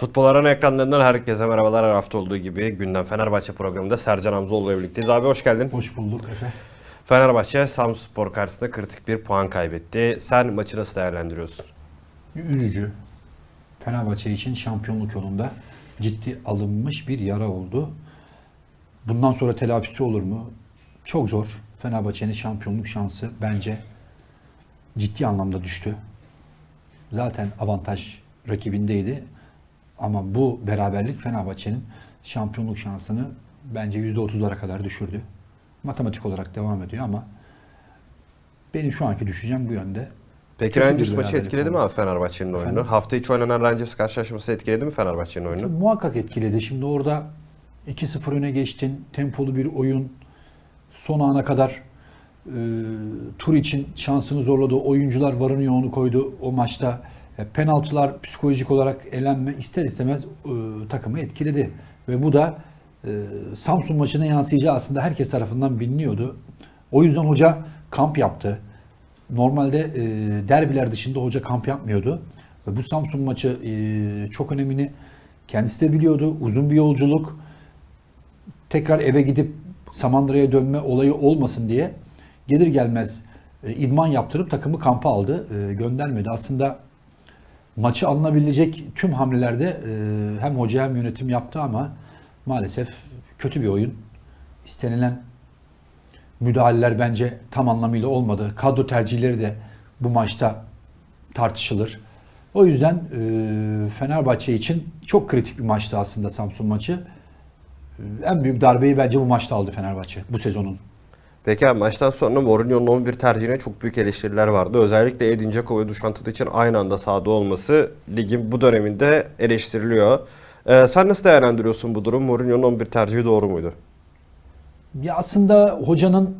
Futbol Arena ekranlarından herkese merhabalar. Her hafta olduğu gibi gündem Fenerbahçe programında Sercan Hamzoğlu ile birlikteyiz. Abi hoş geldin. Hoş bulduk Efe. Fenerbahçe Samspor karşısında kritik bir puan kaybetti. Sen maçı nasıl değerlendiriyorsun? Üzücü. Fenerbahçe için şampiyonluk yolunda ciddi alınmış bir yara oldu. Bundan sonra telafisi olur mu? Çok zor. Fenerbahçe'nin şampiyonluk şansı bence ciddi anlamda düştü. Zaten avantaj rakibindeydi. Ama bu beraberlik Fenerbahçe'nin şampiyonluk şansını bence %30'lara kadar düşürdü. Matematik olarak devam ediyor ama benim şu anki düşüncem bu yönde. Peki Kötü Rangers maçı etkiledi mi oldu. abi Fenerbahçe'nin oyununu? Efendim? Hafta içi oynanan Rangers karşılaşması etkiledi mi Fenerbahçe'nin oyununu? Muhakkak etkiledi. Şimdi orada 2-0 öne geçtin. Tempolu bir oyun. Son ana kadar e, tur için şansını zorladı. Oyuncular varını yoğunu koydu o maçta. E, penaltılar psikolojik olarak elenme ister istemez e, takımı etkiledi. Ve bu da e, Samsun maçına yansıyacağı aslında herkes tarafından biliniyordu. O yüzden hoca kamp yaptı. Normalde derbiler dışında hoca kamp yapmıyordu. Ve bu Samsun maçı çok önemini kendisi de biliyordu. Uzun bir yolculuk. Tekrar eve gidip Samandıra'ya dönme olayı olmasın diye gelir gelmez idman yaptırıp takımı kampa aldı. Göndermedi. Aslında maçı alınabilecek tüm hamlelerde e, hem hoca hem yönetim yaptı ama maalesef kötü bir oyun. İstenilen müdahaleler bence tam anlamıyla olmadı. Kadro tercihleri de bu maçta tartışılır. O yüzden e, Fenerbahçe için çok kritik bir maçtı aslında Samsun maçı. E, En büyük darbeyi bence bu maçta aldı Fenerbahçe bu sezonun. Peki abi maçtan sonra Mourinho'nun 11 tercihine çok büyük eleştiriler vardı. Özellikle Edin Dzeko ve Dušan Tadić'in aynı anda sahada olması ligin bu döneminde eleştiriliyor. Ee, sen nasıl değerlendiriyorsun bu durum? Mourinho'nun 11 tercihi doğru muydu? Ya aslında hocanın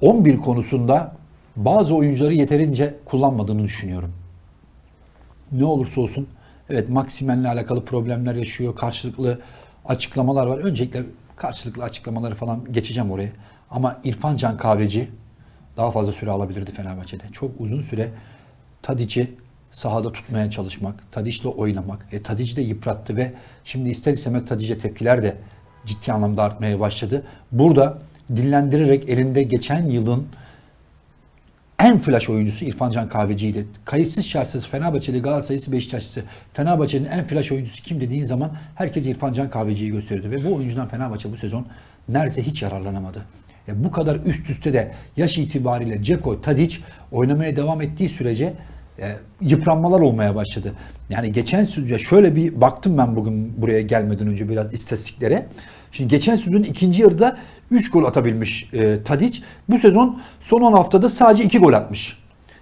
11 konusunda bazı oyuncuları yeterince kullanmadığını düşünüyorum. Ne olursa olsun evet Maksimen'le alakalı problemler yaşıyor. Karşılıklı açıklamalar var. Öncelikle karşılıklı açıklamaları falan geçeceğim oraya. Ama İrfan Can Kahveci daha fazla süre alabilirdi Fenerbahçe'de. Çok uzun süre Tadic'i sahada tutmaya çalışmak, Tadic'le oynamak. E, Tadic'i de yıprattı ve şimdi ister istemez Tadic'e tepkiler de ciddi anlamda artmaya başladı. Burada dinlendirerek elinde geçen yılın en flash oyuncusu İrfan Can Kahveci'ydi. Kayıtsız şartsız Fenerbahçeli Galatasaray'sı Beşiktaşlısı. Fenerbahçe'nin en flash oyuncusu kim dediğin zaman herkes İrfan Can Kahveci'yi gösteriyordu. Ve bu oyuncudan Fenerbahçe bu sezon neredeyse hiç yararlanamadı. E bu kadar üst üste de yaş itibariyle Ceko, Tadic oynamaya devam ettiği sürece e, yıpranmalar olmaya başladı. Yani geçen sezon şöyle bir baktım ben bugün buraya gelmeden önce biraz istatistiklere. Şimdi geçen sezonun ikinci yarıda 3 gol atabilmiş e, Tadic. Bu sezon son 10 haftada sadece 2 gol atmış.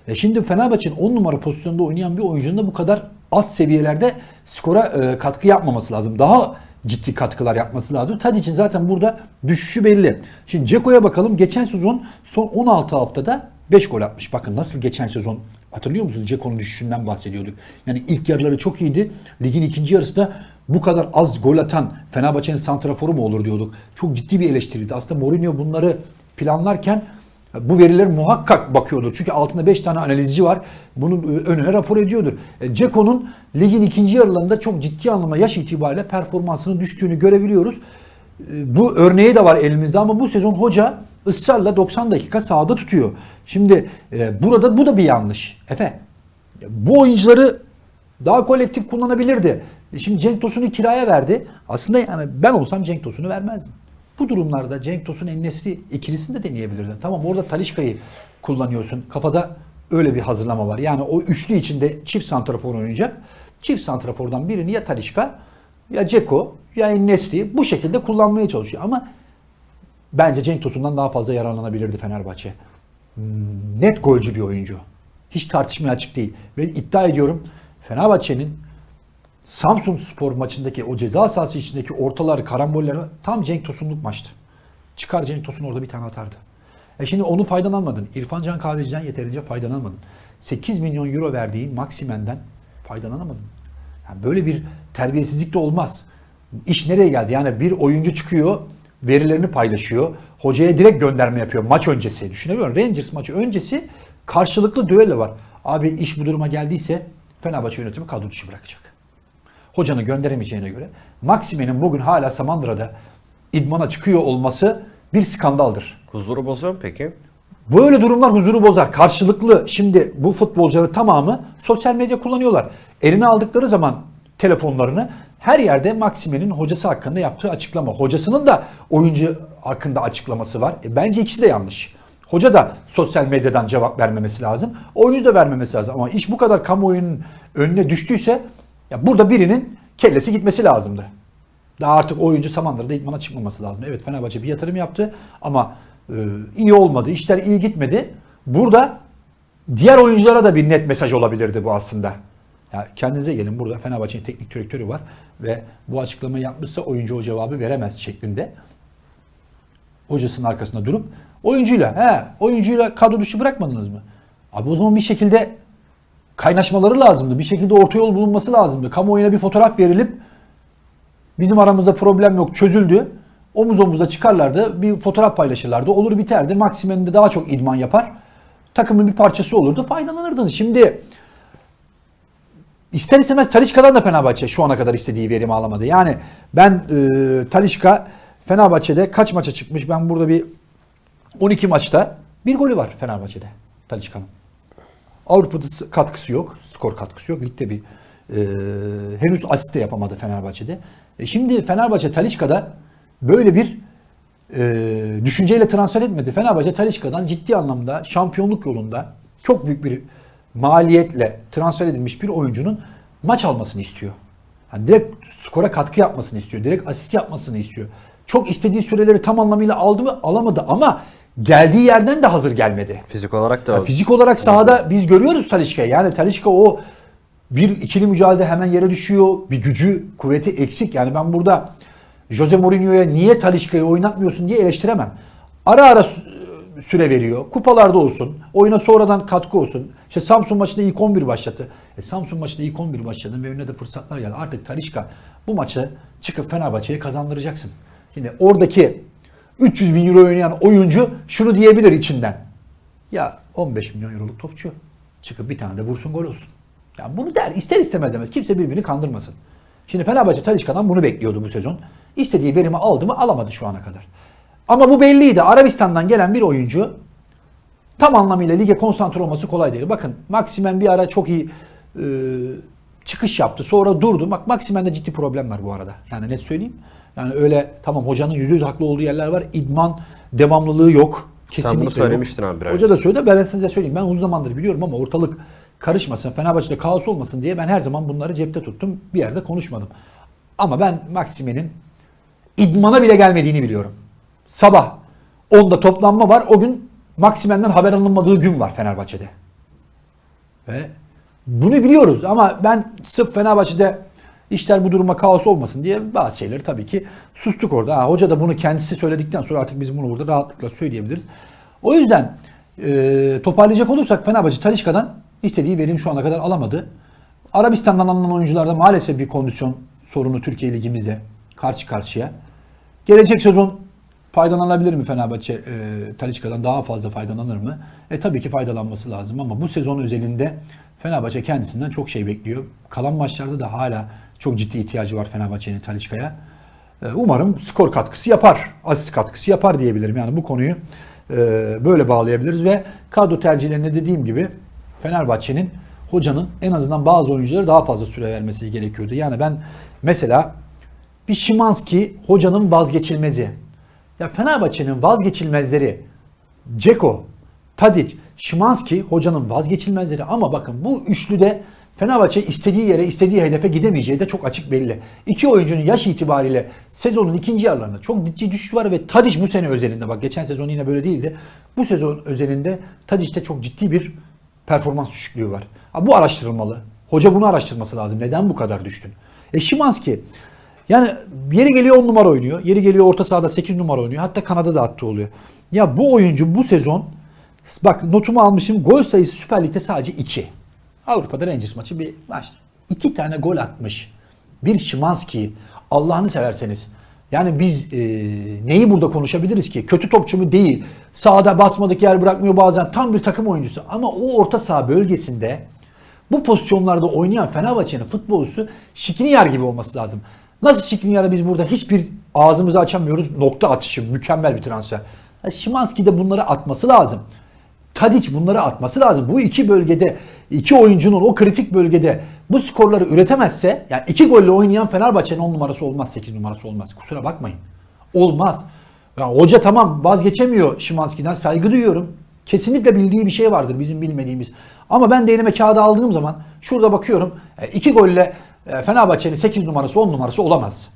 E şimdi Fenerbahçe'nin 10 numara pozisyonda oynayan bir oyuncunun da bu kadar az seviyelerde skora e, katkı yapmaması lazım. Daha ciddi katkılar yapması lazım. Tadic'in zaten burada düşüşü belli. Şimdi Ceko'ya bakalım. Geçen sezon son 16 haftada 5 gol atmış. Bakın nasıl geçen sezon hatırlıyor musunuz? Ceko'nun düşüşünden bahsediyorduk. Yani ilk yarıları çok iyiydi. Ligin ikinci yarısında bu kadar az gol atan Fenerbahçe'nin santraforu mu olur diyorduk. Çok ciddi bir eleştiriydi. Aslında Mourinho bunları planlarken bu veriler muhakkak bakıyordur. Çünkü altında 5 tane analizci var. Bunu e, önüne rapor ediyordur. E, Ceko'nun ligin ikinci yarılarında çok ciddi anlamda yaş itibariyle performansının düştüğünü görebiliyoruz. E, Bu örneği de var elimizde ama bu sezon hoca ısrarla 90 dakika sahada tutuyor. Şimdi burada bu da bir yanlış. Efe bu oyuncuları daha kolektif kullanabilirdi. Şimdi Cenk Tosun'u kiraya verdi. Aslında yani ben olsam Cenk Tosun'u vermezdim. Bu durumlarda Cenk Tosun Ennesri ikilisini de deneyebilirdin. Tamam orada Talişka'yı kullanıyorsun. Kafada öyle bir hazırlama var. Yani o üçlü içinde çift santrafor oynayacak. Çift santrafordan birini ya Talişka ya Ceko ya Ennesri bu şekilde kullanmaya çalışıyor. Ama bence Cenk Tosun'dan daha fazla yararlanabilirdi Fenerbahçe. Hmm, Net golcü bir oyuncu. Hiç tartışmaya açık değil. Ve iddia ediyorum Fenerbahçe'nin Samsun Spor maçındaki o ceza sahası içindeki ortalar, karamboller tam Cenk Tosun'luk maçtı. Çıkar Cenk Tosun orada bir tane atardı. E şimdi onu faydalanmadın. İrfan Can Kahveci'den yeterince faydalanamadın. 8 milyon euro verdiğin Maksimen'den faydalanamadın. Yani böyle bir terbiyesizlik de olmaz. İş nereye geldi? Yani bir oyuncu çıkıyor, verilerini paylaşıyor. Hocaya direkt gönderme yapıyor maç öncesi. Düşünebiliyor musun? Rangers maçı öncesi karşılıklı düello var. Abi iş bu duruma geldiyse Fenerbahçe yönetimi kadro dışı bırakacak. Hocanı gönderemeyeceğine göre Maksime'nin bugün hala Samandıra'da idmana çıkıyor olması bir skandaldır. Huzuru bozuyor mu peki? Böyle durumlar huzuru bozar. Karşılıklı şimdi bu futbolcuların tamamı sosyal medya kullanıyorlar. Eline aldıkları zaman telefonlarını her yerde Maksime'nin hocası hakkında yaptığı açıklama. Hocasının da oyuncu hakkında açıklaması var. E, bence ikisi de yanlış. Hoca da sosyal medyadan cevap vermemesi lazım. Oyuncu da vermemesi lazım. Ama iş bu kadar kamuoyunun önüne düştüyse ya burada birinin kellesi gitmesi lazımdı. Daha artık oyuncu Samandıra'da idmana çıkmaması lazım. Evet Fenerbahçe bir yatırım yaptı ama e, iyi olmadı. İşler iyi gitmedi. Burada diğer oyunculara da bir net mesaj olabilirdi bu aslında. Ya kendinize gelin burada Fenerbahçe'nin teknik direktörü var ve bu açıklamayı yapmışsa oyuncu o cevabı veremez şeklinde. Hocasının arkasında durup oyuncuyla he oyuncuyla kadro dışı bırakmadınız mı? Abi o zaman bir şekilde kaynaşmaları lazımdı. Bir şekilde orta yol bulunması lazımdı. Kamuoyuna bir fotoğraf verilip Bizim aramızda problem yok çözüldü. Omuz omuza çıkarlardı. Bir fotoğraf paylaşırlardı. Olur biterdi. Maksime'nin daha çok idman yapar. Takımın bir parçası olurdu. Faydalanırdın. Şimdi ister istemez Talişka'dan da Fenerbahçe şu ana kadar istediği verimi alamadı. Yani ben e, Talişka Fenerbahçe'de kaç maça çıkmış? Ben burada bir 12 maçta bir golü var Fenerbahçe'de Talişka'nın. Avrupa'da katkısı yok. Skor katkısı yok. Ligde bir e, henüz asist de yapamadı Fenerbahçe'de. E şimdi Fenerbahçe Talişka'da böyle bir e, düşünceyle transfer etmedi. Fenerbahçe Talişka'dan ciddi anlamda şampiyonluk yolunda çok büyük bir maliyetle transfer edilmiş bir oyuncunun maç almasını istiyor. Yani direkt skora katkı yapmasını istiyor. Direkt asist yapmasını istiyor. Çok istediği süreleri tam anlamıyla aldı mı? Alamadı ama geldiği yerden de hazır gelmedi. Fizik olarak da Ya fizik olarak sahada biz görüyoruz Talişka'yı. Yani Talişka o bir ikili mücadelede hemen yere düşüyor. Bir gücü, kuvveti eksik. Yani ben burada Jose Mourinho'ya niye Talişka'yı oynatmıyorsun diye eleştiremem. Ara ara sü- süre veriyor. Kupalarda olsun. Oyuna sonradan katkı olsun. İşte Samsun maçında ilk 11 başlattı. E Samsun maçında ilk 11 başladın ve önüne de fırsatlar geldi. Artık Talişka bu maçı çıkıp Fenerbahçe'ye kazandıracaksın. Şimdi oradaki 300 bin euro oynayan oyuncu şunu diyebilir içinden. Ya 15 milyon euroluk topçu. Çıkıp bir tane de vursun gol olsun. Ya bunu der ister istemez demez. Kimse birbirini kandırmasın. Şimdi Fenerbahçe Talişka'dan bunu bekliyordu bu sezon. İstediği verimi aldı mı alamadı şu ana kadar. Ama bu belliydi. Arabistan'dan gelen bir oyuncu tam anlamıyla lige konsantre olması kolay değil. Bakın Maximen bir ara çok iyi e, çıkış yaptı. Sonra durdu. Bak Maximen'de ciddi problem var bu arada. Yani net söyleyeyim. Yani öyle tamam hocanın yüzde yüz haklı olduğu yerler var. İdman devamlılığı yok. Kesinlikle bunu yok. söylemiştin abi bir ay Hoca da söyledi. Ben size söyleyeyim. Ben uzun zamandır biliyorum ama ortalık karışmasın, Fenerbahçe'de kaos olmasın diye ben her zaman bunları cepte tuttum. Bir yerde konuşmadım. Ama ben Maksime'nin idmana bile gelmediğini biliyorum. Sabah 10'da toplanma var. O gün Maksimen'den haber alınmadığı gün var Fenerbahçe'de. Ve bunu biliyoruz ama ben sırf Fenerbahçe'de işler bu duruma kaos olmasın diye bazı şeyleri tabii ki sustuk orada. Ha, hoca da bunu kendisi söyledikten sonra artık biz bunu burada rahatlıkla söyleyebiliriz. O yüzden e, toparlayacak olursak Fenerbahçe Talişka'dan istediği verim şu ana kadar alamadı. Arabistan'dan alınan oyuncularda maalesef bir kondisyon sorunu Türkiye Ligimizde karşı karşıya. Gelecek sezon faydalanabilir mi Fenerbahçe e, Talisca'dan daha fazla faydalanır mı? E tabii ki faydalanması lazım ama bu sezon özelinde Fenerbahçe kendisinden çok şey bekliyor. Kalan maçlarda da hala çok ciddi ihtiyacı var Fenerbahçe'nin Talisca'ya. E, umarım skor katkısı yapar, asist katkısı yapar diyebilirim. Yani bu konuyu e, böyle bağlayabiliriz ve kadro tercihlerinde dediğim gibi Fenerbahçe'nin hocanın en azından bazı oyunculara daha fazla süre vermesi gerekiyordu. Yani ben mesela bir Şimanski hocanın vazgeçilmezi. Ya Fenerbahçe'nin vazgeçilmezleri Ceko, Tadic, Şimanski hocanın vazgeçilmezleri ama bakın bu üçlüde Fenerbahçe istediği yere, istediği hedefe gidemeyeceği de çok açık belli. İki oyuncunun yaş itibariyle sezonun ikinci yarılarında çok ciddi düşüş var ve Tadic bu sene özelinde bak geçen sezon yine böyle değildi. Bu sezon özelinde Tadic'te çok ciddi bir performans düşüklüğü var. Ha, bu araştırılmalı. Hoca bunu araştırması lazım. Neden bu kadar düştün? E Şimanski yani yeri geliyor 10 numara oynuyor. Yeri geliyor orta sahada 8 numara oynuyor. Hatta kanada da attı oluyor. Ya bu oyuncu bu sezon bak notumu almışım. Gol sayısı Süper Lig'de sadece 2. Avrupa'da Rangers maçı bir maç. 2 tane gol atmış. Bir Şimanski. Allah'ını severseniz. Yani biz e, neyi burada konuşabiliriz ki? Kötü topçu mu değil. Sağda basmadık yer bırakmıyor bazen. Tam bir takım oyuncusu. Ama o orta saha bölgesinde Bu pozisyonlarda oynayan Fenerbahçe'nin futbolcusu Şikniyar gibi olması lazım. Nasıl Şikniyar'a biz burada hiçbir ağzımızı açamıyoruz. Nokta atışı mükemmel bir transfer. Ya Şimanski de bunları atması lazım. Tadic bunları atması lazım. Bu iki bölgede, iki oyuncunun o kritik bölgede bu skorları üretemezse, yani iki golle oynayan Fenerbahçe'nin 10 numarası olmaz, 8 numarası olmaz. Kusura bakmayın. Olmaz. Ya hoca tamam vazgeçemiyor Şimanski'den saygı duyuyorum. Kesinlikle bildiği bir şey vardır bizim bilmediğimiz. Ama ben de elime kağıdı aldığım zaman şurada bakıyorum e, iki golle e, Fenerbahçe'nin 8 numarası 10 numarası olamaz.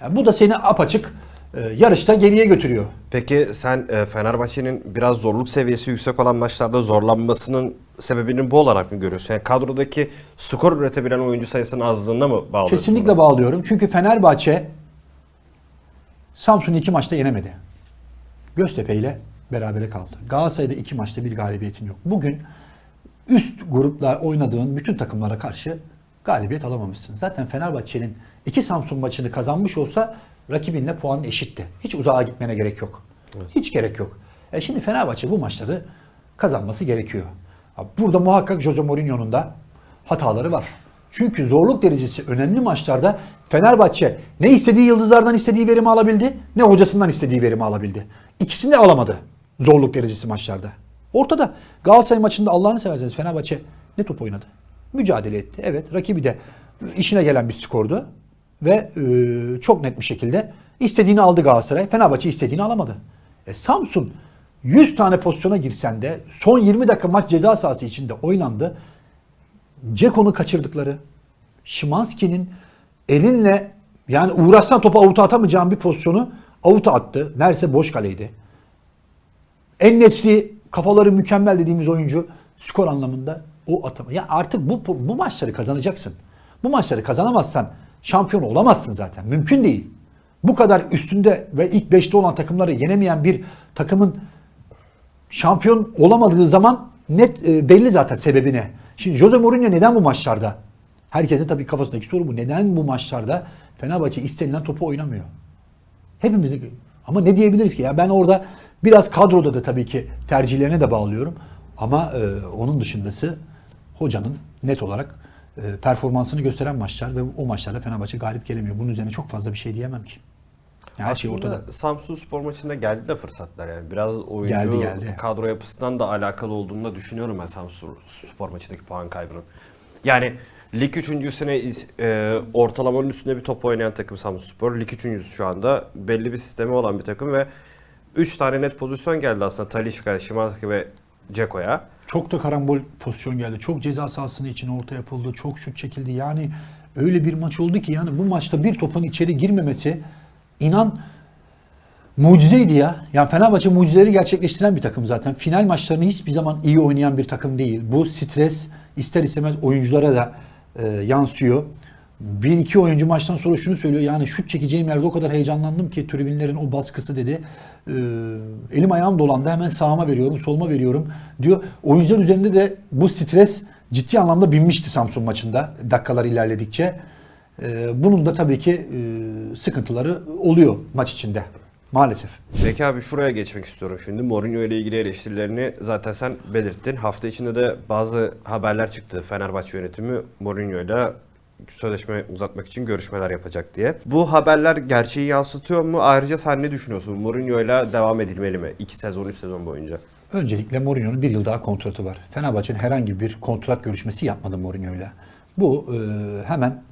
Ya bu da seni apaçık yarışta geriye götürüyor. Peki sen e, Fenerbahçe'nin biraz zorluk seviyesi yüksek olan maçlarda zorlanmasının sebebini bu olarak mı görüyorsun? Yani kadrodaki skor üretebilen oyuncu sayısının azlığına mı bağlıyorsun? Kesinlikle bunu? bağlıyorum. Çünkü Fenerbahçe Samsun'u iki maçta yenemedi. Göztepe ile berabere kaldı. Galatasaray'da iki maçta bir galibiyetin yok. Bugün üst grupla oynadığın bütün takımlara karşı galibiyet alamamışsın. Zaten Fenerbahçe'nin iki Samsun maçını kazanmış olsa rakibinle puanın eşitti. Hiç uzağa gitmene gerek yok. Hiç gerek yok. E şimdi Fenerbahçe bu maçları kazanması gerekiyor. Burada muhakkak Jose Mourinho'nun da hataları var. Çünkü zorluk derecesi önemli maçlarda Fenerbahçe ne istediği yıldızlardan istediği verimi alabildi ne hocasından istediği verimi alabildi. İkisini de alamadı zorluk derecesi maçlarda. Ortada Galatasaray maçında Allah'ını severseniz Fenerbahçe ne top oynadı? Mücadele etti. Evet rakibi de işine gelen bir skordu. Ve e, çok net bir şekilde istediğini aldı Galatasaray. Fenerbahçe istediğini alamadı. E, Samsun 100 tane pozisyona girsen de son 20 dakika maç ceza sahası içinde oynandı. Ceko'nu kaçırdıkları, Şimanski'nin elinle yani uğraşsan topu avuta atamayacağın bir pozisyonu avuta attı. Neredeyse boş kaleydi. En nesli kafaları mükemmel dediğimiz oyuncu skor anlamında o atama. Ya artık bu bu maçları kazanacaksın. Bu maçları kazanamazsan şampiyon olamazsın zaten. Mümkün değil. Bu kadar üstünde ve ilk 5'te olan takımları yenemeyen bir takımın şampiyon olamadığı zaman net e, belli zaten sebebine. Şimdi Jose Mourinho neden bu maçlarda? Herkesin tabii kafasındaki soru bu. Neden bu maçlarda Fenerbahçe istenilen topu oynamıyor? Hepimizin ama ne diyebiliriz ki ya ben orada biraz kadroda da tabii ki tercihlerine de bağlıyorum. Ama e, onun dışındası hocanın net olarak performansını gösteren maçlar ve o maçlarda Fenerbahçe galip gelemiyor. Bunun üzerine çok fazla bir şey diyemem ki. Yani her şey ortada. Samsun Spor maçında geldi de fırsatlar yani. Biraz oyuncu Geldi, geldi. kadro yapısından da alakalı olduğunu da düşünüyorum ben Samsun Spor maçındaki puan kaybının. Yani lig üçüncüsüne e, ortalamanın üstünde bir top oynayan takım Samsun Spor. Lig üçüncüsü şu anda. Belli bir sistemi olan bir takım ve 3 tane net pozisyon geldi aslında Talişka, Şimanski ve Ceko'ya. Çok da karambol pozisyon geldi. Çok ceza sahasının içine orta yapıldı. Çok şut çekildi. Yani öyle bir maç oldu ki yani bu maçta bir topun içeri girmemesi inan mucizeydi ya. Yani Fenerbahçe mucizeleri gerçekleştiren bir takım zaten. Final maçlarını hiçbir zaman iyi oynayan bir takım değil. Bu stres ister istemez oyunculara da e, yansıyor. Bir iki oyuncu maçtan sonra şunu söylüyor. Yani şut çekeceğim yerde o kadar heyecanlandım ki tribünlerin o baskısı dedi. E, elim ayağım dolandı hemen sağıma veriyorum, soluma veriyorum diyor. Oyuncular üzerinde de bu stres ciddi anlamda binmişti Samsun maçında dakikalar ilerledikçe. E, bunun da tabii ki e, sıkıntıları oluyor maç içinde maalesef. Peki abi şuraya geçmek istiyorum şimdi. Mourinho ile ilgili eleştirilerini zaten sen belirttin. Hafta içinde de bazı haberler çıktı. Fenerbahçe yönetimi Mourinho ile sözleşme uzatmak için görüşmeler yapacak diye. Bu haberler gerçeği yansıtıyor mu? Ayrıca sen ne düşünüyorsun? Mourinho ile devam edilmeli mi? 2 sezon, 3 sezon boyunca. Öncelikle Mourinho'nun bir yıl daha kontratı var. Fenerbahçe'nin herhangi bir kontrat görüşmesi yapmadı Mourinho'yla. Bu e, hemen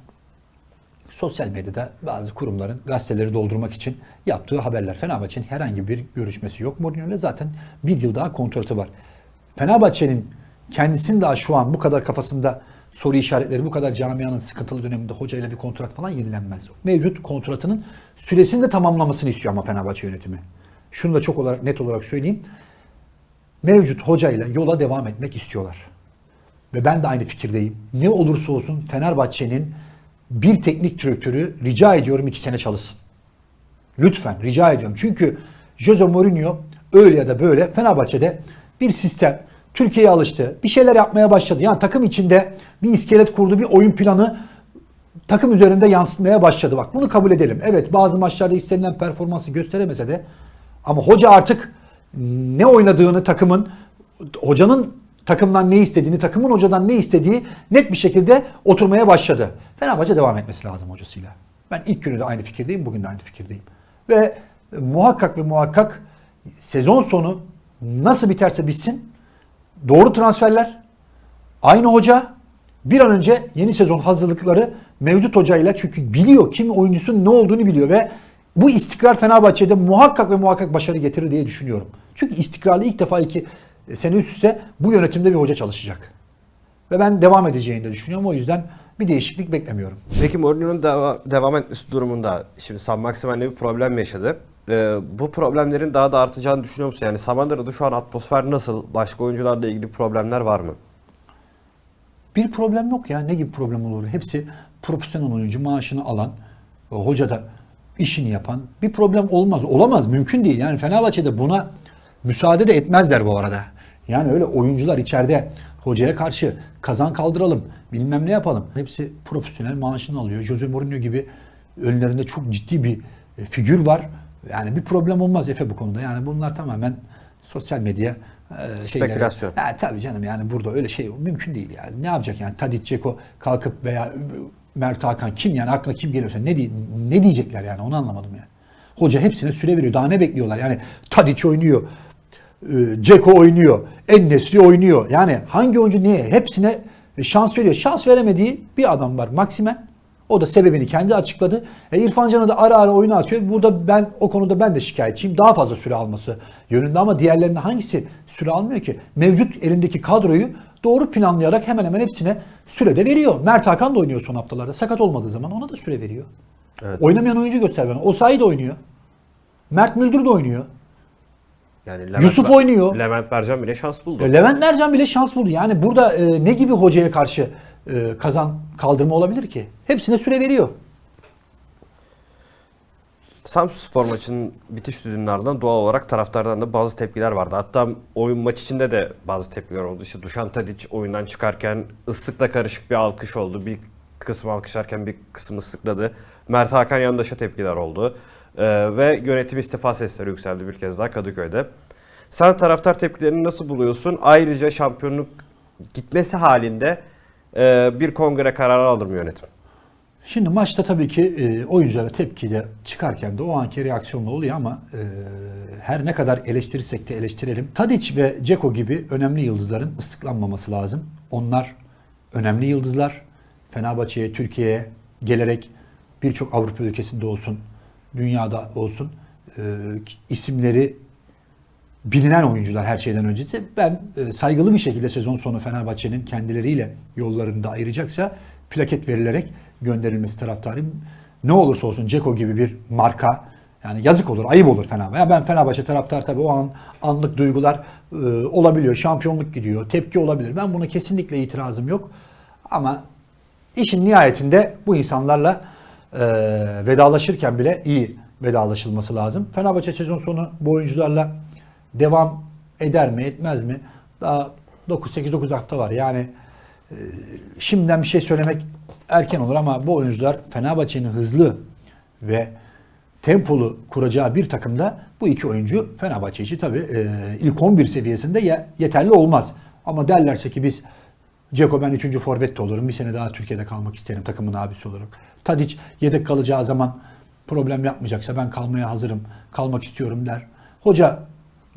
sosyal medyada bazı kurumların gazeteleri doldurmak için yaptığı haberler. Fenerbahçe'nin herhangi bir görüşmesi yok. Mourinho'yla zaten bir yıl daha kontratı var. Fenerbahçe'nin kendisinin daha şu an bu kadar kafasında soru işaretleri, bu kadar camianın sıkıntılı döneminde hocayla bir kontrat falan yenilenmez. Mevcut kontratının süresini de tamamlamasını istiyor ama Fenerbahçe yönetimi. Şunu da çok olarak net olarak söyleyeyim mevcut hocayla yola devam etmek istiyorlar. Ve ben de aynı fikirdeyim. Ne olursa olsun Fenerbahçe'nin bir teknik direktörü rica ediyorum iki sene çalışsın. Lütfen rica ediyorum. Çünkü Jose Mourinho öyle ya da böyle Fenerbahçe'de bir sistem Türkiye'ye alıştı. Bir şeyler yapmaya başladı. Yani takım içinde bir iskelet kurdu, bir oyun planı takım üzerinde yansıtmaya başladı. Bak bunu kabul edelim. Evet bazı maçlarda istenilen performansı gösteremese de ama hoca artık ne oynadığını takımın hocanın takımdan ne istediğini, takımın hocadan ne istediği net bir şekilde oturmaya başladı. Fenerbahçe devam etmesi lazım hocasıyla. Ben ilk günü de aynı fikirdeyim, bugün de aynı fikirdeyim. Ve muhakkak ve muhakkak sezon sonu nasıl biterse bitsin doğru transferler, aynı hoca bir an önce yeni sezon hazırlıkları mevcut hocayla çünkü biliyor kim oyuncusunun ne olduğunu biliyor ve bu istikrar Fenerbahçe'de muhakkak ve muhakkak başarı getirir diye düşünüyorum. Çünkü istikrarlı ilk defa iki sene üst üste bu yönetimde bir hoca çalışacak. Ve ben devam edeceğini de düşünüyorum. O yüzden bir değişiklik beklemiyorum. Peki Mourinho'nun deva- devam etmesi durumunda şimdi San Maximen'le bir problem yaşadı. Ee, bu problemlerin daha da artacağını düşünüyor musun? Yani Samandıra'da şu an atmosfer nasıl? Başka oyuncularla ilgili problemler var mı? Bir problem yok ya. Ne gibi problem olur? Hepsi profesyonel oyuncu maaşını alan, e, hoca da işini yapan bir problem olmaz. Olamaz. Mümkün değil. Yani Fenerbahçe'de buna müsaade de etmezler bu arada. Yani öyle oyuncular içeride hocaya karşı kazan kaldıralım, bilmem ne yapalım. Hepsi profesyonel maaşını alıyor. Jose Mourinho gibi önlerinde çok ciddi bir e, figür var. Yani bir problem olmaz Efe bu konuda. Yani bunlar tamamen sosyal medya e. Spekülasyon. Ha, tabii canım yani burada öyle şey mümkün değil yani. Ne yapacak yani Tadic, Ceko kalkıp veya Mert Hakan kim yani aklına kim geliyorsa ne ne diyecekler yani onu anlamadım yani. Hoca hepsine süre veriyor. Daha ne bekliyorlar? Yani Tadic oynuyor. e, Ceko oynuyor. En oynuyor. Yani hangi oyuncu niye? Hepsine şans veriyor. Şans veremediği bir adam var. Maksimen. O da sebebini kendi açıkladı. E, İrfan Can'ı da ara ara oyuna atıyor. Burada ben o konuda ben de şikayetçiyim. Daha fazla süre alması yönünde ama diğerlerinde hangisi süre almıyor ki? Mevcut elindeki kadroyu doğru planlayarak hemen hemen hepsine süre de veriyor. Mert Hakan da oynuyor son haftalarda. Sakat olmadığı zaman ona da süre veriyor. Evet. Oynamayan oyuncu göster bana. Osayi de oynuyor. Mert Müldür de oynuyor. Yani Yusuf oynuyor. Levent Bercan bile şans buldu. Levent Mercan bile şans buldu. Yani burada e, ne gibi hocaya karşı e, kazan kaldırma olabilir ki? Hepsine süre veriyor. Samsun Spor maçının bitiş ardından doğal olarak taraftardan da bazı tepkiler vardı. Hatta oyun maç içinde de bazı tepkiler oldu. İşte Dušan Tadić oyundan çıkarken ıslıkla karışık bir alkış oldu. Bir kısmı alkışlarken bir kısmı ıslıkladı. Mert Hakan yandaşa tepkiler oldu. Ee, ve yönetim istifa sesleri yükseldi bir kez daha Kadıköy'de. Sen taraftar tepkilerini nasıl buluyorsun? Ayrıca şampiyonluk gitmesi halinde bir kongre kararı alır mı yönetim? Şimdi maçta tabii ki e, oyunculara tepki de çıkarken de o anki reaksiyonla oluyor ama e, her ne kadar eleştirirsek de eleştirelim. Tadic ve Ceko gibi önemli yıldızların ıslıklanmaması lazım. Onlar önemli yıldızlar. Fenerbahçe'ye, Türkiye'ye gelerek birçok Avrupa ülkesinde olsun, dünyada olsun e, isimleri bilinen oyuncular her şeyden öncesi. Ben e, saygılı bir şekilde sezon sonu Fenerbahçe'nin kendileriyle yollarında ayıracaksa plaket verilerek gönderilmesi taraftarıyım. Ne olursa olsun Ceko gibi bir marka yani yazık olur, ayıp olur Fenerbahçe. Ya ben Fenerbahçe taraftar tabii o an anlık duygular e, olabiliyor. Şampiyonluk gidiyor, tepki olabilir. Ben buna kesinlikle itirazım yok. Ama işin nihayetinde bu insanlarla e, vedalaşırken bile iyi vedalaşılması lazım. Fenerbahçe sezon sonu bu oyuncularla devam eder mi etmez mi? Daha 9-8-9 hafta var. Yani e, şimdiden bir şey söylemek erken olur ama bu oyuncular Fenerbahçe'nin hızlı ve tempolu kuracağı bir takımda bu iki oyuncu Fenerbahçe için tabii e, ilk 11 seviyesinde ye- yeterli olmaz. Ama derlerse ki biz Ceko ben 3. forvet de olurum. Bir sene daha Türkiye'de kalmak isterim takımın abisi olarak. Tadic yedek kalacağı zaman problem yapmayacaksa ben kalmaya hazırım, kalmak istiyorum der. Hoca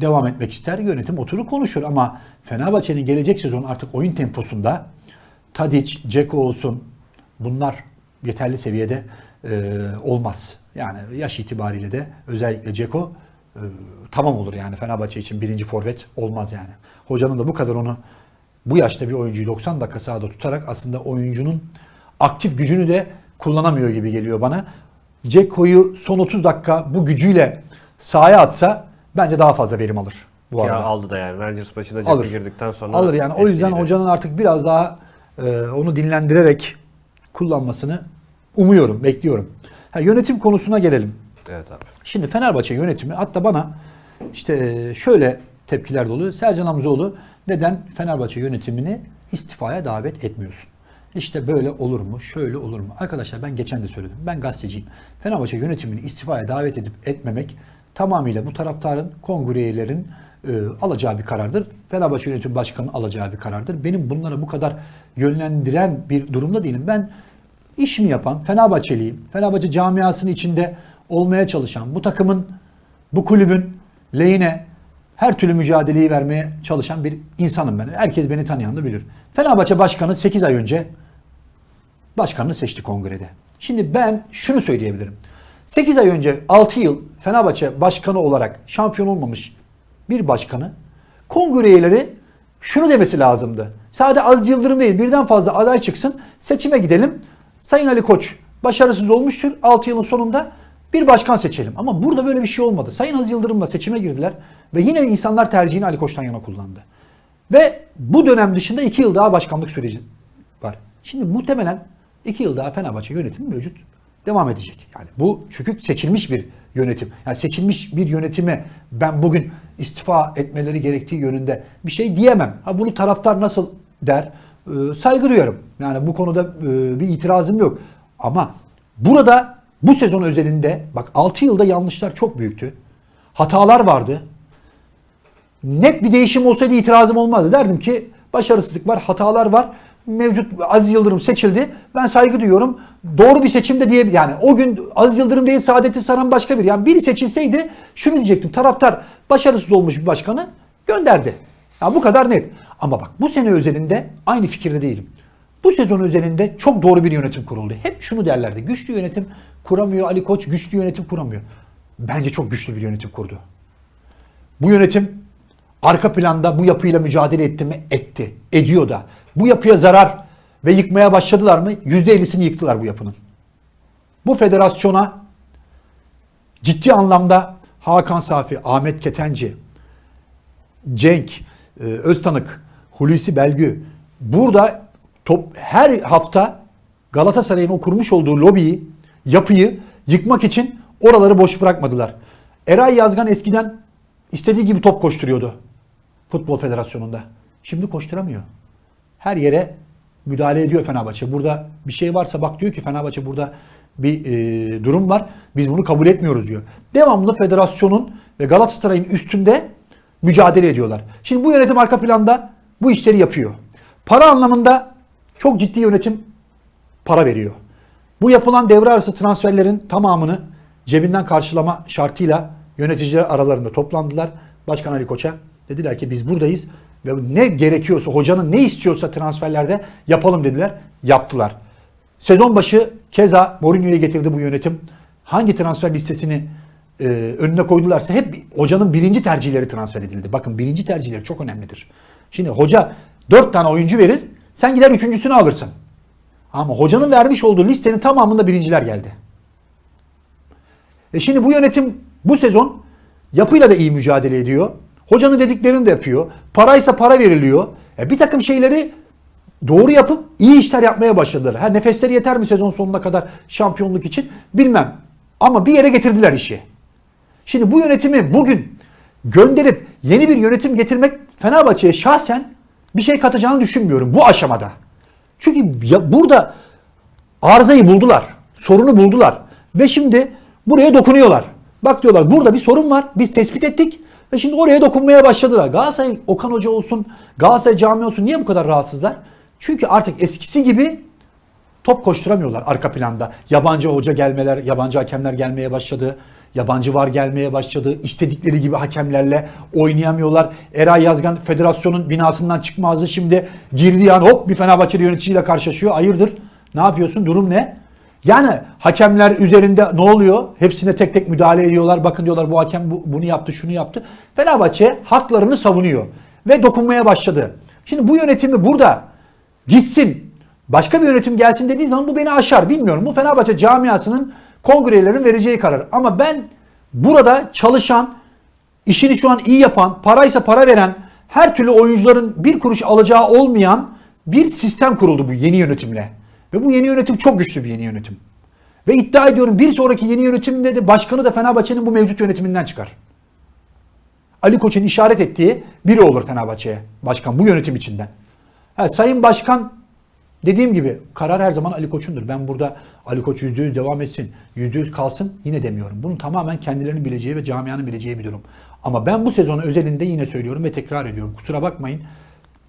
devam etmek ister, yönetim oturur konuşur ama Fenerbahçe'nin gelecek sezon artık oyun temposunda Tadic, Ceko olsun bunlar yeterli seviyede e, olmaz. Yani yaş itibariyle de özellikle Ceko e, tamam olur yani Fenerbahçe için birinci forvet olmaz yani. Hocanın da bu kadar onu bu yaşta bir oyuncuyu 90 dakika sahada tutarak aslında oyuncunun aktif gücünü de kullanamıyor gibi geliyor bana. Ceko'yu son 30 dakika bu gücüyle sahaya atsa bence daha fazla verim alır bu Ya arada. aldı da yani Rangers maçında Ceko Alır. girdikten sonra Alır yani o yüzden etkiliydi. hocanın artık biraz daha e, onu dinlendirerek kullanmasını umuyorum, bekliyorum. Ha, yönetim konusuna gelelim. Evet abi. Şimdi Fenerbahçe yönetimi hatta bana işte e, şöyle tepkiler de oluyor. Sercan Hamzoğlu neden Fenerbahçe yönetimini istifaya davet etmiyorsun? İşte böyle olur mu? Şöyle olur mu? Arkadaşlar ben geçen de söyledim. Ben gazeteciyim. Fenerbahçe yönetimini istifaya davet edip etmemek tamamıyla bu taraftarın, kongre üyelerin e, alacağı bir karardır. Fenerbahçe Yönetim Başkanı'nın alacağı bir karardır. Benim bunlara bu kadar yönlendiren bir durumda değilim. Ben işimi yapan Fenerbahçeliyim. Fenerbahçe camiasının içinde olmaya çalışan, bu takımın, bu kulübün lehine her türlü mücadeleyi vermeye çalışan bir insanım ben. Herkes beni tanıyan da bilir. Fenerbahçe Başkanı 8 ay önce başkanını seçti kongrede. Şimdi ben şunu söyleyebilirim. 8 ay önce 6 yıl Fenerbahçe başkanı olarak şampiyon olmamış bir başkanı kongre üyeleri şunu demesi lazımdı. Sadece Aziz Yıldırım değil birden fazla aday çıksın seçime gidelim. Sayın Ali Koç başarısız olmuştur. 6 yılın sonunda bir başkan seçelim. Ama burada böyle bir şey olmadı. Sayın Aziz Yıldırım'la seçime girdiler ve yine insanlar tercihini Ali Koç'tan yana kullandı. Ve bu dönem dışında 2 yıl daha başkanlık süreci var. Şimdi muhtemelen 2 yıl daha Fenerbahçe yönetimi mevcut devam edecek. Yani bu çünkü seçilmiş bir yönetim. Yani seçilmiş bir yönetime ben bugün istifa etmeleri gerektiği yönünde bir şey diyemem. Ha bunu taraftar nasıl der? Ee, saygı duyarım. Yani bu konuda e, bir itirazım yok. Ama burada bu sezon özelinde bak 6 yılda yanlışlar çok büyüktü. Hatalar vardı net bir değişim olsaydı itirazım olmazdı. Derdim ki başarısızlık var, hatalar var. Mevcut Aziz Yıldırım seçildi. Ben saygı duyuyorum. Doğru bir seçim de diye yani o gün Aziz Yıldırım değil Saadet'i Saran başka biri. Yani biri seçilseydi şunu diyecektim. Taraftar başarısız olmuş bir başkanı gönderdi. Ya bu kadar net. Ama bak bu sene özelinde aynı fikirde değilim. Bu sezon özelinde çok doğru bir yönetim kuruldu. Hep şunu derlerdi. Güçlü yönetim kuramıyor Ali Koç, güçlü yönetim kuramıyor. Bence çok güçlü bir yönetim kurdu. Bu yönetim arka planda bu yapıyla mücadele etti mi? Etti. Ediyor da. Bu yapıya zarar ve yıkmaya başladılar mı? %50'sini yıktılar bu yapının. Bu federasyona ciddi anlamda Hakan Safi, Ahmet Ketenci, Cenk, e, Öztanık, Hulusi Belgü burada top, her hafta Galatasaray'ın o kurmuş olduğu lobiyi, yapıyı yıkmak için oraları boş bırakmadılar. Eray Yazgan eskiden istediği gibi top koşturuyordu Futbol Federasyonu'nda. Şimdi koşturamıyor. Her yere müdahale ediyor Fenerbahçe. Burada bir şey varsa bak diyor ki Fenerbahçe burada bir e, durum var. Biz bunu kabul etmiyoruz diyor. Devamlı federasyonun ve Galatasaray'ın üstünde mücadele ediyorlar. Şimdi bu yönetim arka planda bu işleri yapıyor. Para anlamında çok ciddi yönetim para veriyor. Bu yapılan devre arası transferlerin tamamını cebinden karşılama şartıyla yöneticiler aralarında toplandılar. Başkan Ali Koç'a dediler ki biz buradayız ve ne gerekiyorsa hocanın ne istiyorsa transferlerde yapalım dediler. Yaptılar. Sezon başı keza Mourinho'yu getirdi bu yönetim. Hangi transfer listesini e, önüne koydularsa hep hocanın birinci tercihleri transfer edildi. Bakın birinci tercihleri çok önemlidir. Şimdi hoca dört tane oyuncu verir. Sen gider üçüncüsünü alırsın. Ama hocanın vermiş olduğu listenin tamamında birinciler geldi. E şimdi bu yönetim bu sezon yapıyla da iyi mücadele ediyor. Hocanın dediklerini de yapıyor. Paraysa para veriliyor. E bir takım şeyleri doğru yapıp iyi işler yapmaya başladılar. Ha nefesleri yeter mi sezon sonuna kadar şampiyonluk için bilmem. Ama bir yere getirdiler işi. Şimdi bu yönetimi bugün gönderip yeni bir yönetim getirmek Fenerbahçe'ye şahsen bir şey katacağını düşünmüyorum bu aşamada. Çünkü ya burada arızayı buldular. Sorunu buldular. Ve şimdi buraya dokunuyorlar. Bak diyorlar burada bir sorun var. Biz tespit ettik. Ve şimdi oraya dokunmaya başladılar. Galatasaray Okan Hoca olsun, Galatasaray cami olsun niye bu kadar rahatsızlar? Çünkü artık eskisi gibi top koşturamıyorlar arka planda. Yabancı hoca gelmeler, yabancı hakemler gelmeye başladı. Yabancı var gelmeye başladı. İstedikleri gibi hakemlerle oynayamıyorlar. Eray Yazgan federasyonun binasından çıkmazdı. Şimdi girdi yani hop bir Fenerbahçeli yöneticiyle karşılaşıyor. Hayırdır? Ne yapıyorsun? Durum ne? Yani hakemler üzerinde ne oluyor? Hepsine tek tek müdahale ediyorlar. Bakın diyorlar bu hakem bu, bunu yaptı, şunu yaptı. Fenerbahçe haklarını savunuyor ve dokunmaya başladı. Şimdi bu yönetimi burada gitsin, başka bir yönetim gelsin dediği zaman bu beni aşar. Bilmiyorum. Bu Fenerbahçe camiasının kongrelerin vereceği karar. Ama ben burada çalışan, işini şu an iyi yapan, paraysa para veren, her türlü oyuncuların bir kuruş alacağı olmayan bir sistem kuruldu bu yeni yönetimle. Ve bu yeni yönetim çok güçlü bir yeni yönetim. Ve iddia ediyorum bir sonraki yeni yönetimde de başkanı da Fenerbahçe'nin bu mevcut yönetiminden çıkar. Ali Koç'un işaret ettiği biri olur Fenerbahçe'ye başkan bu yönetim içinden. Ha, Sayın Başkan Dediğim gibi karar her zaman Ali Koç'undur. Ben burada Ali Koç %100 devam etsin, %100 kalsın yine demiyorum. Bunun tamamen kendilerinin bileceği ve camianın bileceği bir durum. Ama ben bu sezon özelinde yine söylüyorum ve tekrar ediyorum. Kusura bakmayın.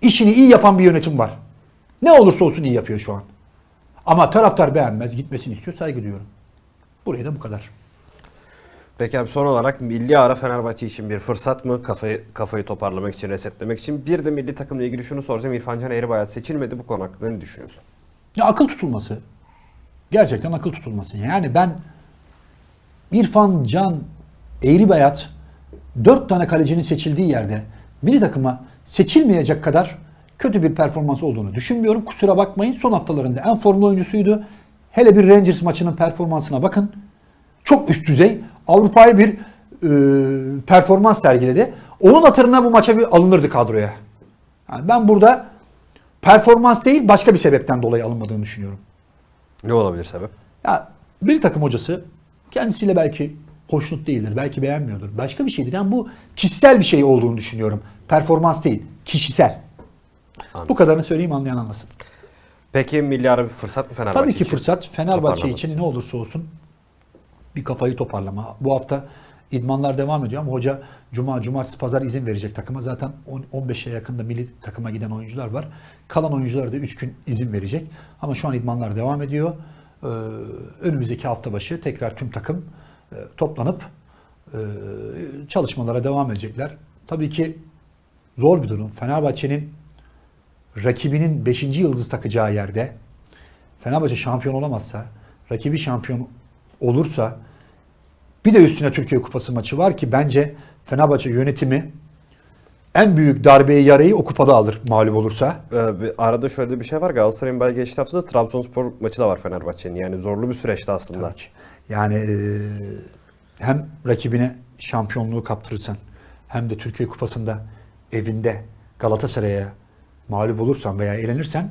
İşini iyi yapan bir yönetim var. Ne olursa olsun iyi yapıyor şu an. Ama taraftar beğenmez, gitmesini istiyor, saygı duyuyorum. Buraya da bu kadar. Peki abi son olarak milli ara Fenerbahçe için bir fırsat mı? Kafayı kafayı toparlamak için, resetlemek için. Bir de milli takımla ilgili şunu soracağım. İrfan Can Eğribayat seçilmedi. Bu konu hakkında ne düşünüyorsun? Ya akıl tutulması. Gerçekten akıl tutulması. Yani ben İrfan Can Eğribayat dört tane kalecinin seçildiği yerde milli takıma seçilmeyecek kadar kötü bir performans olduğunu düşünmüyorum. Kusura bakmayın son haftalarında en formlu oyuncusuydu. Hele bir Rangers maçının performansına bakın. Çok üst düzey Avrupa'yı bir e, performans sergiledi. Onun hatırına bu maça bir alınırdı kadroya. Yani ben burada performans değil başka bir sebepten dolayı alınmadığını düşünüyorum. Ne olabilir sebep? Ya bir takım hocası kendisiyle belki hoşnut değildir, belki beğenmiyordur. Başka bir şeydir. Yani bu kişisel bir şey olduğunu düşünüyorum. Performans değil, kişisel. Anladım. Bu kadarını söyleyeyim anlayan anlasın. Peki milli ara bir fırsat mı Fenerbahçe Tabii ki için? fırsat Fenerbahçe için ne olursa olsun bir kafayı toparlama. Bu hafta idmanlar devam ediyor ama hoca cuma, cumartesi, pazar izin verecek takıma. Zaten 10 15'e yakında milli takıma giden oyuncular var. Kalan oyunculara da 3 gün izin verecek. Ama şu an idmanlar devam ediyor. Ee, önümüzdeki hafta başı tekrar tüm takım e, toplanıp e, çalışmalara devam edecekler. Tabii ki zor bir durum. Fenerbahçe'nin rakibinin 5. yıldız takacağı yerde Fenerbahçe şampiyon olamazsa, rakibi şampiyon olursa bir de üstüne Türkiye Kupası maçı var ki bence Fenerbahçe yönetimi en büyük darbeyi yarayı o kupada alır mağlup olursa. Ee, arada şöyle bir şey var. Galatasaray'ın belki geçtiği haftada Trabzonspor maçı da var Fenerbahçe'nin. Yani zorlu bir süreçti aslında. Tabii ki. Yani e, hem rakibine şampiyonluğu kaptırırsan hem de Türkiye Kupası'nda evinde Galatasaray'a mağlup olursan veya elenirsen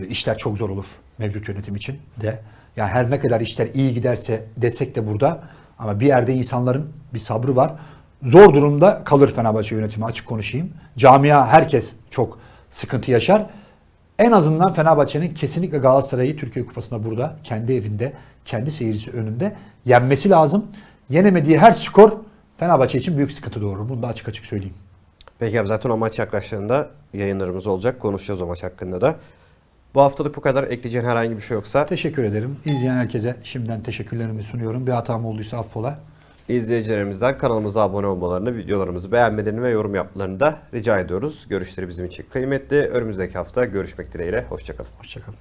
e, işler çok zor olur mevcut yönetim için de. Yani her ne kadar işler iyi giderse desek de burada ama bir yerde insanların bir sabrı var. Zor durumda kalır Fenerbahçe yönetimi açık konuşayım. Camia herkes çok sıkıntı yaşar. En azından Fenerbahçe'nin kesinlikle Galatasaray'ı Türkiye Kupası'nda burada kendi evinde, kendi seyircisi önünde yenmesi lazım. Yenemediği her skor Fenerbahçe için büyük sıkıntı doğurur. Bunu da açık açık söyleyeyim. Peki abi zaten o maç yaklaştığında yayınlarımız olacak. Konuşacağız o maç hakkında da. Bu haftalık bu kadar. Ekleyeceğin herhangi bir şey yoksa Teşekkür ederim. İzleyen herkese şimdiden teşekkürlerimi sunuyorum. Bir hatam olduysa affola. izleyicilerimizden kanalımıza abone olmalarını, videolarımızı beğenmelerini ve yorum yapmalarını da rica ediyoruz. Görüşleri bizim için kıymetli. Önümüzdeki hafta görüşmek dileğiyle. Hoşçakalın. Hoşçakalın.